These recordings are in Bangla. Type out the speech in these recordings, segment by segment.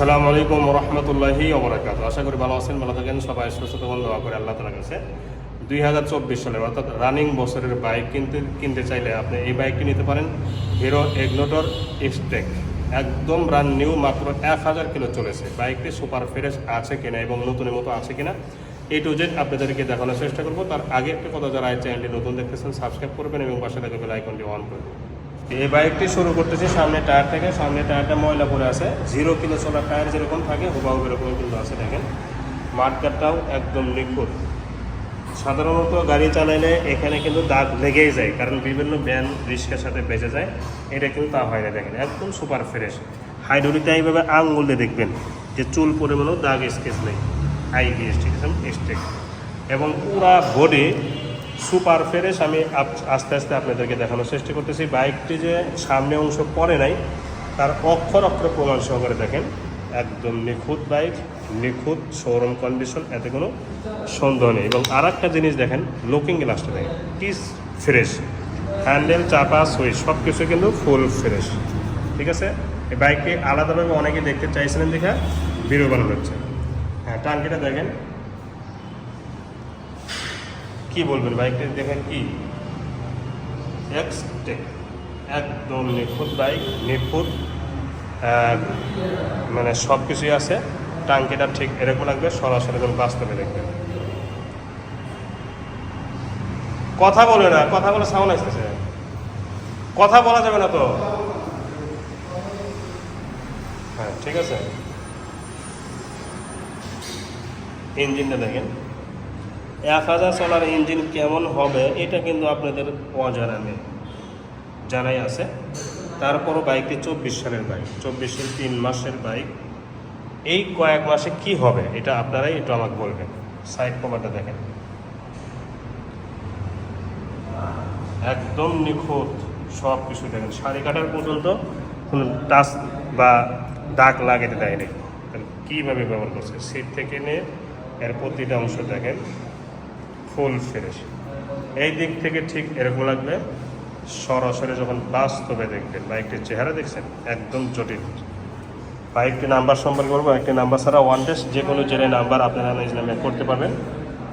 আসসালামু আলাইকুম রহমতুল্লাহি ওবরাকাত আশা করি ভালো আছেন, ভালো থাকেন, সবাই সুস্থ দোয়া করে আল্লাহ তালা কাছে। দুই হাজার চব্বিশ সালের অর্থাৎ রানিং বছরের বাইক কিনতে কিনতে চাইলে আপনি এই বাইকটি নিতে পারেন। হিরো এগনোটর এক্সটেক একদম রান নিউ মাত্র এক হাজার কিলো চলেছে। বাইকটি সুপার ফ্রেশ আছে কিনা এবং নতুনের মতো আছে কিনা এই টু জেড আপনাদেরকে দেখানোর চেষ্টা করব। তার আগে একটা কথা, যারা চ্যানেলটি নতুন দেখতেছেন সাবস্ক্রাইব করবেন এবং পাশে থাকা বেল আইকনটি অন করবেন এই বাইকটি শুরু করতেছি সামনে টায়ার থেকে। সামনে টায়ারটা ময়লা পরে আছে। জিরো কিলো চলা টায়ার যেরকম থাকে, হুবাহু এরকম কিন্তু আছে, দেখেন। মাঠকাটটাও একদম নিখুঁত। সাধারণত গাড়ি চালাইলে এখানে কিন্তু দাগ লেগেই যায়, কারণ বিভিন্ন ব্যান রিস্কের সাথে বেঁচে যায়। এটা কিন্তু তা হয় না, দেখেন। একদম সুপার ফ্রেশ হাইড্রোলিতে এইভাবে আঙ্গুল দিয়ে দেখবেন, যে চুল পরিমাণও দাগ স্কেচ নেই। আইবিএস স্টেক। এবং পুরা বডি সুপার ফ্রেশ আমি আস্তে আস্তে আপনাদেরকে দেখানোর চেষ্টা করতেছি। বাইকটি যে সামনে অংশ পড়ে নাই, তার অক্ষর অক্ষর প্রমাণ সহকারে দেখেন। একদম নিখুঁত বাইক, নিখুঁত শোরুম কন্ডিশন এতে কোনো সন্দেহ নেই। এবং আর একটা জিনিস দেখেন লুকিং গ্লাসটা দেখেন পিস ফ্রেশ হ্যান্ডেল চাপা সুইচ সব কিছু কিন্তু ফুল ফ্রেশ ঠিক আছে? এই বাইকটি আলাদাভাবে অনেকে দেখতে চাইছিলেন দেখে বানানো হচ্ছে। হ্যাঁ টাঙ্কিটা দেখেন কি বলবেন বাইকটা দেখেন কি? একদম নিখুঁত বাইক নিখুঁত মানে সব কিছুই আছে। টাঙ্কিটা ঠিক এরকম লাগবে, সরাসরি যখন বাস্তবে দেখবেন। কথা বলে না, কথা বলে সাউন্ড আসতেছে। কথা বলা যাবে না তো? হ্যাঁ ঠিক আছে। ইঞ্জিনটা দেখেন। এক হাজার চলার ইঞ্জিন কেমন হবে, এটা কিন্তু আপনাদের অজানা নেই। জানাই আছে। তারপরও বাইকটি চব্বিশ সালের বাইক চব্বিশের তিন মাসের বাইক এই কয়েক মাসে কি হবে, এটা আপনারাই একটু আমাকে বলবেন। সাইড কভারটা দেখেন। একদম নিখুঁত সব কিছু দেখেন। শাড়ি কাটার পর্যন্ত কোনো টাচ বা দাগ লাগাতে দেয়নি। কীভাবে ব্যবহার করছে? সিট থেকে নিয়ে এর প্রতিটা অংশ দেখেন। Full finish. এই দিক থেকে ঠিক এরকম লাগবে, সরাসরি যখন বাস্তবে দেখবেন বাইকটির চেহারা দেখছেন, একদম জটিল। বাইকটি নাম্বার সম্পর্কে বলব, একটি নাম্বার ছাড়া ওয়ান টেস্ট যে কোনো জেলায় নাম্বার আপনারা নামে করতে পারবেন।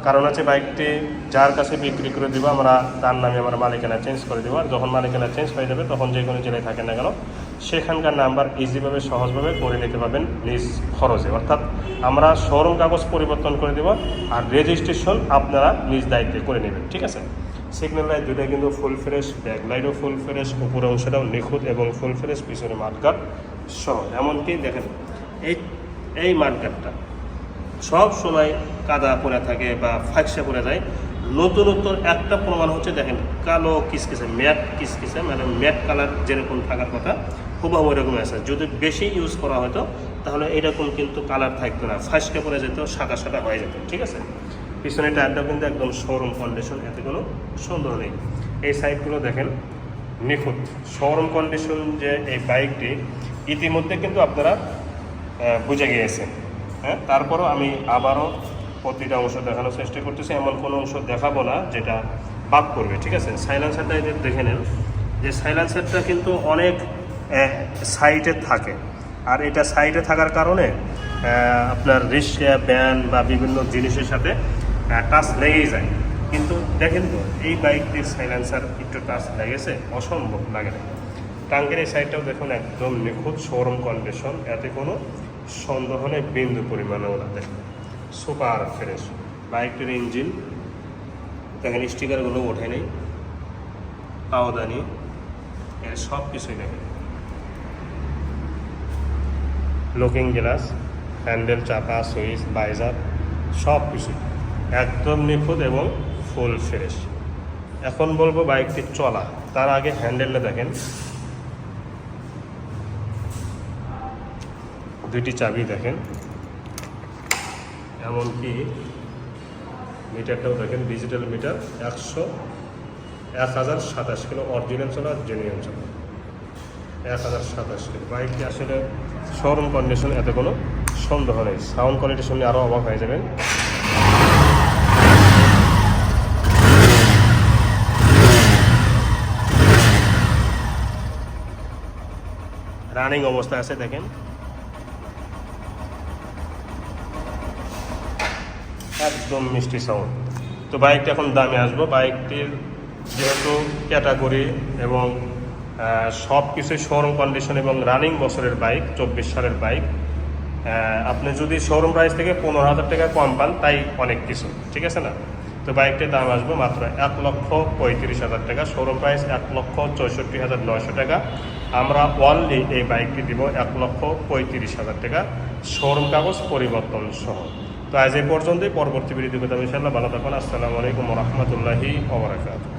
কারণ হচ্ছে বাইকটি যার কাছে বিক্রি করে দিব, আমরা তার নামে আমরা মালিকানা চেঞ্জ করে দেবো। আর যখন মালিকানা চেঞ্জ হয়ে যাবে, তখন যে কোনো জেলায় থাকেন না কেন, সেখানকার নাম্বার ইজিভাবে সহজভাবে করে নিতে পারবেন নিজ খরচে। অর্থাৎ আমরা শোরুম কাগজ পরিবর্তন করে দেবো আর রেজিস্ট্রেশন আপনারা নিজ দায়িত্বে করে নেবেন, ঠিক আছে? সিগন্যাল লাইট দুটোই কিন্তু ফুল ফ্রেশ ব্যাক লাইটও ফুল ফ্রেশ উপরে অংশটাও নিখুঁত এবং ফুল ফ্রেশ পিছনে মাঠকাট সহ। এমনকি দেখেন, এই এই মাঠকাটটা সব সময় কাদা পড়ে থাকে বা ফাঁকসা পড়ে যায়। নতুনত্ব একটা প্রমাণ হচ্ছে, দেখেন, কালো কিসকিসে, ম্যাট কিসকিসে মানে ম্যাট কালার যেরকম থাকার কথা, হুবাহু এরকম আছে। যদি বেশি ইউজ করা হতো তাহলে এরকম কিন্তু কালার থাকতো না। ফাঁসকে পড়ে যেত, সাদা সাদা হয়ে যেত, ঠিক আছে? পিছনে টায়ারটাও কিন্তু একদম শোরুম কন্ডিশন এতে কোনো সন্দেহ নেই। এই সাইডগুলো দেখেন, নিখুঁত। শোরুম কন্ডিশন যে এই বাইকটি ইতিমধ্যে কিন্তু আপনারা বুঝে গিয়েছেন। হ্যাঁ তারপরও আমি আবারও প্রতিটা অংশ দেখানোর চেষ্টা করতেছি। এমন কোনো অংশ দেখাবো না যেটা বাদ করবে ঠিক আছে? সাইলেন্সারটা যে দেখে নেন। যে সাইলেন্সারটা কিন্তু অনেক সাইটে থাকে। আর এটা সাইটে থাকার কারণে আপনার রিক্সা ব্যান বা বিভিন্ন জিনিসের সাথে টাচ লেগেই যায়। কিন্তু দেখেন তো, এই বাইকটির সাইলেন্সার একটু টাচ লেগেছে? অসম্ভব লাগে না। টাঙ্গের এই সাইডটাও দেখুন একদম নিখুঁত শোরুম কন্ডিশন এতে কোনো সন্দেহ নেই বিন্দু পরিমাণেও দেখেন সুপার ফ্রেশ। বাইকটির ইঞ্জিন, দেখেন স্টিকারগুলো ওঠে নেই পাওদানি এর সব কিছুই দেখেন লুকিং গ্লাস, হ্যান্ডেল চাপা সুইচ বাইজার সব কিছু একদম নিখুঁত এবং ফুল ফ্রেশ। এখন বলব বাইকটি চলা। তার আগে হ্যান্ডেলটা দেখেন। দুইটি চাবি দেখেন। এমনকি মিটারটাও দেখেন ডিজিটাল মিটার একশো, এক হাজার সাতাশ কিলো অরিজিনাল চলা জেনুইন চলা। এক হাজার সাতাশ কিলো। বাইকটি আসলে শোরুম কন্ডিশন এতে কোনো সন্দেহ নেই। সাউন্ড কোয়ালিটি শুনলে আরও অবাক হয়ে যাবেন। রানিং অবস্থায় আছে, দেখেন। একদম মিষ্টি সাউন্ড তো বাইকটা এখন দামে আসব। বাইকটির যেহেতু ক্যাটাগরি এবং সব কিছুই শোরুম কন্ডিশন এবং রানিং বছরের বাইক চব্বিশ সালের বাইক আপনি যদি শোরুম প্রাইস থেকে পনেরো হাজার টাকা কম পান, তাই অনেক কিছু, ঠিক আছে না? তো বাইকটির দাম আসবে মাত্র এক লক্ষ পঁয়ত্রিশ হাজার টাকা। শোরুম প্রাইস এক লক্ষ চৌষট্টি হাজার নয়শো টাকা। আমরা অনলি এই বাইকটি দিব এক লক্ষ পঁয়ত্রিশ হাজার টাকা। শোরুম কাগজ পরিবর্তন সহ। তো আজ এই পর্যন্তই। পরবর্তী ভিডিও কথা ইনশাল্লাহ ভালো থাকুন। আসসালামু আলাইকুম রহমতুল্লাহি ওবরাকাতুহ